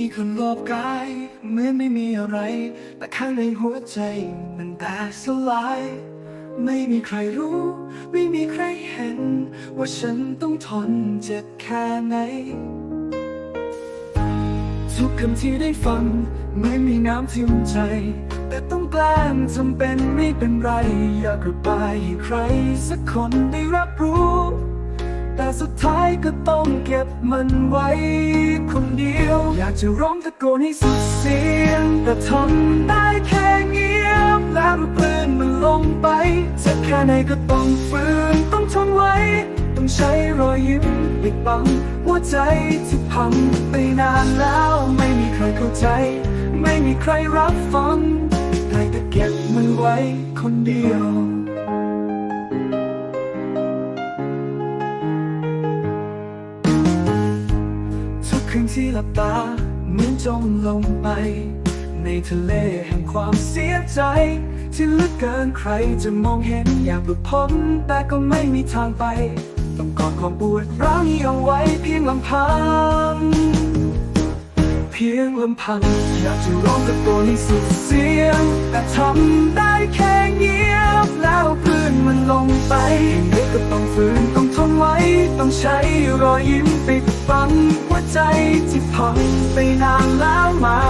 ีคนรอนไม่มีอะไร แต่ข้างในหัวใจมันแตกสลาย ไม่มีใครรู้ ไม่มีใครเห็น ว่าฉันต้องทนเจ็บแค่ไหน ทุกคำที่ได้ฟัง ไม่มีน้ำทิ่มใจ แต่ต้องแกล้งจำเป็นไม่เป็นไร อยากระบายให้ใคร สักคนได้รับรู้ สุดท้ายก็ต้องเก็บมันไว้คนเดียว อยากจะร้องตะโกนให้สุดเสียง แต่ทำได้แค่เงียบ แล้วรูปลืนมันลงไปจะแค่ไหนก็ต้องฝืนต้องทนไว้ ต้องใช้รอยยิ้มปิดบังหัวใจที่พังไปนานแล้วไม่มีใครเข้าใจ ไม่มีใครรับฟังได้แต่เก็บมันไว้คนเดียว คืนที่หลับตาเหมือนจมลงไป ในทะเลแห่งความเสียใจ ที่ลึกเกินใครจะมองเห็นอยากหลุดพ้นแต่ก็ไม่มีทางไป ต้องกอดความปวดร้าวนี้เอาไว้เพียงลำพัง เพียงลำพัง อยากจะร้องตะโกนให้สุดเสียง แต่ทำได้แค่เงียบแล้วคลื่นมันลงไปเด็กก็ต้องฝืนต้องทนไว้ ต้องใช้รอยยิ้มปิดบัง วใจที่พังไปนานแล้วเมา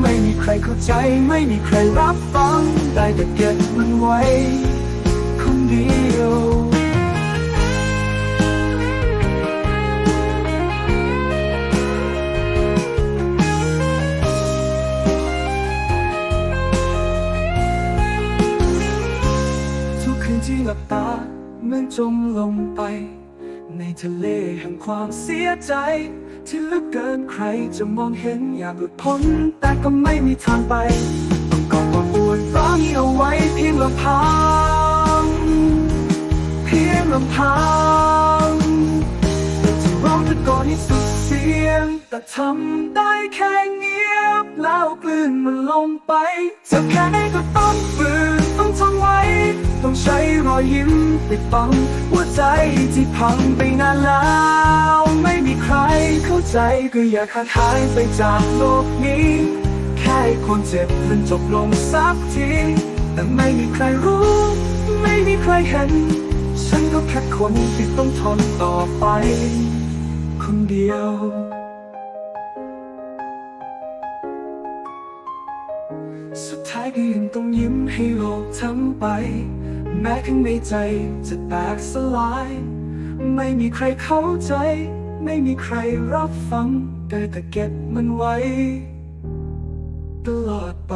ไม่มีใครเข้าใจไม่มีใครรับฟัง ได้แต่เก็บมันไว้คนเดียวที่หลับตาเมือนจมลงไป ในทะเลแห่งความเสียใจ ที่ลึกเกินใครจะมองเห็นอยากหลุดพ้น แต่ก็ไม่มีทางไป ต้องกอดความปวดร้าวนี้เอาไว้เพียงลำพัง เพียงลำพังจะร้องตะโกนให้สุดเสียง แต่ทำได้แค่เงียบ แล้วกลืนมันลงไปจะแค่ไหนก็ต้องฝืนต้องทนไว้ ต้องใช้รอยยิ้มปิดบังหัวใจที่พังไปนานแล้ว ไม่มีใครเข้าใจก็อยากขาดหายไปจากโลกนี้ แค่คนเจ็บมันจบลงสักที แต่ไม่มีใครรู้ ไม่มีใครเห็น ฉันก็แค่คนที่ต้องทนต่อไป คนเดียว สุดท้ายก็ยังต้องยิ้มให้โลกทั้งไป แม้ข้างในใจจะแตกสลาย ไม่มีใครเข้าใจ ไม่มีใครรับฟัง ได้แต่เก็บมันไว้ ตลอดไป